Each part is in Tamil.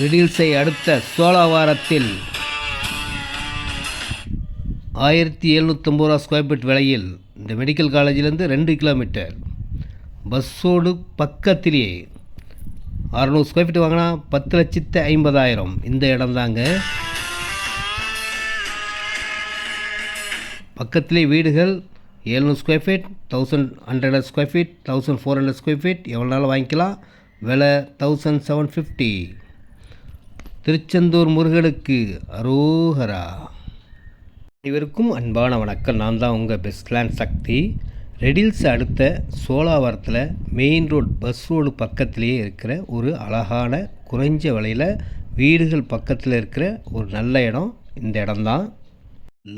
ரிடில்ஸை அடுத்த சோழாவாரத்தில் ஆயிரத்தி எழுநூற்றம்பது ரூபா ஸ்கொயர் ஃபீட் விலையில் இந்த மெடிக்கல் காலேஜிலேருந்து ரெண்டு கிலோமீட்டர் பஸ்ஸோடு பக்கத்திலேயே அறநூறு ஸ்கொயர் ஃபீட் வாங்கினா பத்து லட்சத்து ஐம்பதாயிரம். இந்த இடம் தாங்க. பக்கத்திலே வீடுகள் ஏழுநூறு square feet thousand hundred square feet thousand four hundred square feet எவ்வளோ நாள் வாங்கிக்கலாம். விலை தௌசண்ட் செவன் ஃபிஃப்டி திருச்செந்தூர் முருகனுக்கு அரோஹரா அனைவருக்கும் அன்பான வணக்கம். நான் தான் உங்கள் பெஸ்ட்லேண்ட் சக்தி. ரெடில்ஸ் அடுத்த சோலாவரத்தில் மெயின் ரோட் பஸ் ரோடு பக்கத்திலேயே இருக்கிற ஒரு அழகான குறைஞ்ச விலையில் வீடுகள் பக்கத்தில் இருக்கிற ஒரு நல்ல இடம் இந்த இடம்தான்.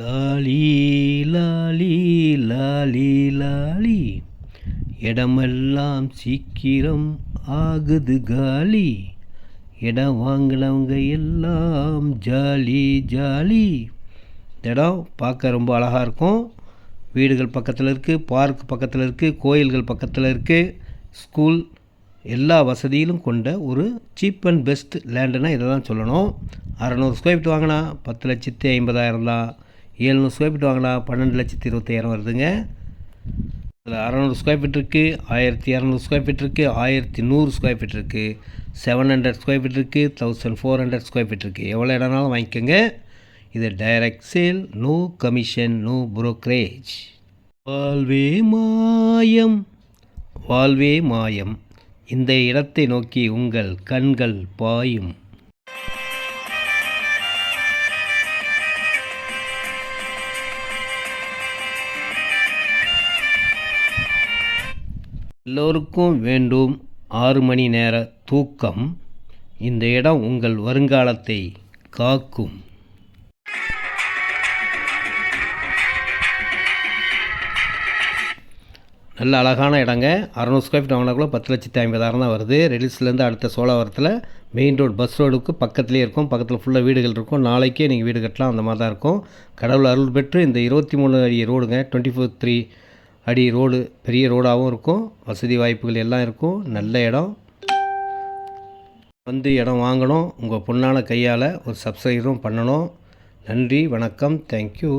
லாலி லாலி லாலி லாலி. இடமெல்லாம் சீக்கிரம் ஆகுது காலி. இடம் வாங்கினவங்க எல்லாம் ஜாலி ஜாலி. இந்த இடம் பார்க்க ரொம்ப அழகாக இருக்கும். வீடுகள் பக்கத்தில் இருக்குது பார்க் பக்கத்தில் இருக்குது கோயில்கள் பக்கத்தில் இருக்குது ஸ்கூல் எல்லா வசதியிலும் கொண்ட ஒரு சீப் அண்ட் பெஸ்ட் லேண்டுனா இதை தான் சொல்லணும். அறநூறு ஸ்கொயர் ஃபீட் வாங்கினா பத்து லட்சத்து ஐம்பதாயிரம் தான் ஏழ்நூறு ஸ்கொயர் ஃபீட் வாங்கினா பன்னெண்டு லட்சத்து இருபத்தாயிரம் வருதுங்க. அதில் அறநூறு ஸ்கொயர் ஃபீட் இருக்குது ஆயிரத்தி இரநூறு ஸ்கொயர் ஃபீட் இருக்குது ஆயிரத்தி நூறு ஸ்கொயர் ஃபீட் இருக்குது செவன் ஹண்ட்ரட் ஸ்கொயர் ஃபீட் இருக்குது thousand four hundred square feet இருக்குது எவ்வளோ இடம்னாலும் வாங்கிக்கோங்க. இது direct sale no commission no brokerage வாழ்வே மாயம் வாழ்வே மாயம். இந்த இடத்தை நோக்கி உங்கள் கண்கள் பாயும். எல்லோருக்கும் வேண்டும் ஆறு மணி நேர தூக்கம் இந்த இடம் உங்கள் வருங்காலத்தை காக்கும். நல்ல அழகான இடங்க. அறநூறு ஸ்கொயர் ஃபீட் வாங்கினாக்குள்ள பத்து லட்சத்தி ஐம்பதாயிரம் தான் வருது. ரெடிஸ்லேருந்து அடுத்த சோழவரத்தில் மெயின் ரோடு பஸ் ரோடுக்கு பக்கத்துலேயே இருக்கும். பக்கத்தில் ஃபுல்லாக வீடுகள் இருக்கும். நாளைக்கே நீங்கள் வீடு கட்டலாம் அந்த மாதிரி தான் இருக்கும். கடவுள் அருள் பெற்று இந்த இருபத்தி மூணு அடி ரோடுங்க டுவெண்ட்டி ஃபோர் த்ரீ அடி ரோடு பெரிய ரோடாகவும் இருக்கும். வசதி வாய்ப்புகள் எல்லாம் இருக்கும். நல்ல இடம். வந்து இடம் வாங்கணும். உங்கள் பொண்ணான கையால் ஒரு சப்ஸ்கிரைபரும் பண்ணணும். நன்றி வணக்கம். தேங்க்யூ